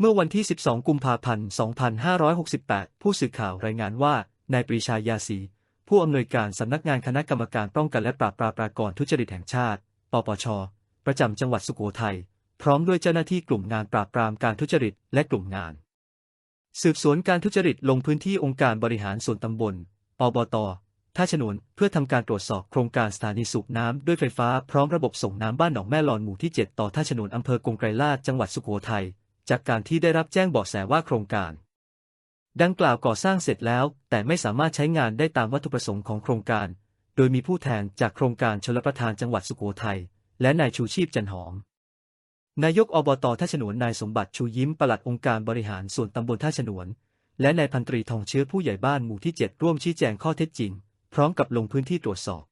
เมื่อวันที่ 12 กุมภาพันธ์ 2568 ผู้สื่อข่าวรายงานว่า นายปรีชายาสีผู้อำนวยการสำนักงานคณะกรรมการป้องกันและปราบปรามปรากรทุจริตแห่งชาติ ปปช ประจำจังหวัดสุโขทัย พร้อมด้วยเจ้าหน้าที่กลุ่มงานปราบปรามการทุจริตและกลุ่มงาน สืบสวนการทุจริตลงพื้นที่องค์การบริหารส่วนตำบล อบต ท่าฉนวน เพื่อทำการตรวจสอบโครงการสถานีสูบน้ำด้วยไฟฟ้าพร้อมระบบส่งน้ำบ้านหนองแม่ลอนหมู่ที่ 7 ต่อท่าฉนวนอำเภอกงไกรลาดจังหวัดสุโขทัย จากการที่ได้รับแจ้งเบาะแสว่าโครงการ ดังกล่าวก่อสร้างเสร็จแล้ว แต่ไม่สามารถใช้งานได้ตามวัตถุประสงค์ของโครงการ โดยมีผู้แทนจากโครงการชลประทานจังหวัดสุโขทัยและนายชูชีพจันหอม นายกอบตท่าฉนวนนายสมบัติชูยิ้มปลัดองค์การบริหารส่วนตำบลท่าฉนวน และนายพันตรีทองเชื้อผู้ใหญ่บ้านหมู่ที่ 7 ร่วมชี้แจงข้อเท็จจริง พร้อมกับลงพื้นที่ตรวจสอบ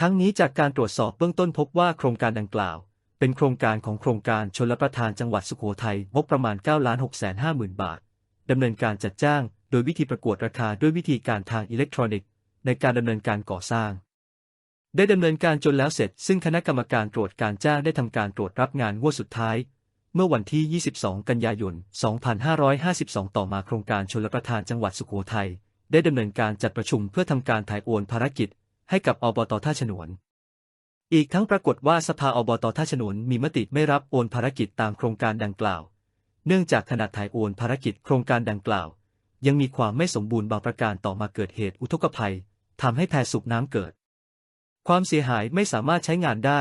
ทั้งนี้จากการตรวจสอบเบื้องต้นพบว่าโครงการดังกล่าว เป็นโครงการของโครงการชลประทานจังหวัดสุโขทัยงบประมาณ 9 6 5 0 0 0 0 บาท ดำเนินการจัดจ้าง โดยวิธีประกวดราคาด้วยวิธีการทางอิเล็กทรอนิกส์ ในการดำเนินการก่อสร้าง ได้ดำเนินการจนแล้วเสร็จ ซึ่งคณะกรรมการตรวจการจ้างได้ทำการตรวจรับงานงวดสุดท้าย เมื่อวันที่ 22 กันยายน 2552 ต่อมาโครงการชลประทานจังหวัดสุโขทัยได้ดำเนินการจัดประชุมเพื่อทำการถ่ายโอนภารกิจ ให้กับอบตท่าฉนวน อีกทั้งปรากฏว่าสภาอบตท่าฉนวนมีมติไม่รับโอนภารกิจตามโครงการดังกล่าว เนื่องจากขณะถ่ายโอนภารกิจโครงการดังกล่าว ยังมีความไม่สมบูรณ์บางประการต่อมาเกิดเหตุอุทกภัยทำให้แพสูบน้ำเกิด ความเสียหายไม่สามารถใช้งานได้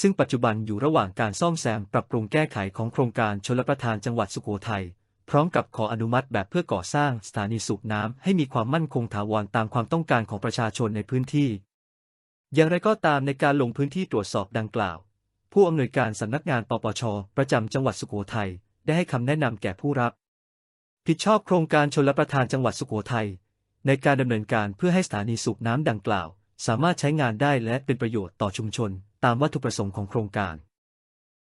ซึ่งปัจจุบันอยู่ระหว่างการซ่อมแซมปรับปรุงแก้ไขของโครงการชลประทานจังหวัดสุโขทัยพร้อมกับขออนุมัติแบบเพื่อก่อสร้างสถานีสูบน้ำให้มีความมั่นคงถาวรตามความต้องการของประชาชนในพื้นที่ อย่างไรก็ตามในการลงพื้นที่ตรวจสอบดังกล่าว ผู้อำนวยการสำนักงานปปช ประจำจังหวัดสุโขทัยได้ให้คำแนะนำแก่ผู้รับ ผิดชอบโครงการชลประทานจังหวัดสุโขทัยในการดำเนินการเพื่อให้สถานีสูบน้ำดังกล่าว สามารถใช้งานได้และเป็นประโยชน์ต่อชุมชน ตามวัตถุประสงค์ของโครงการ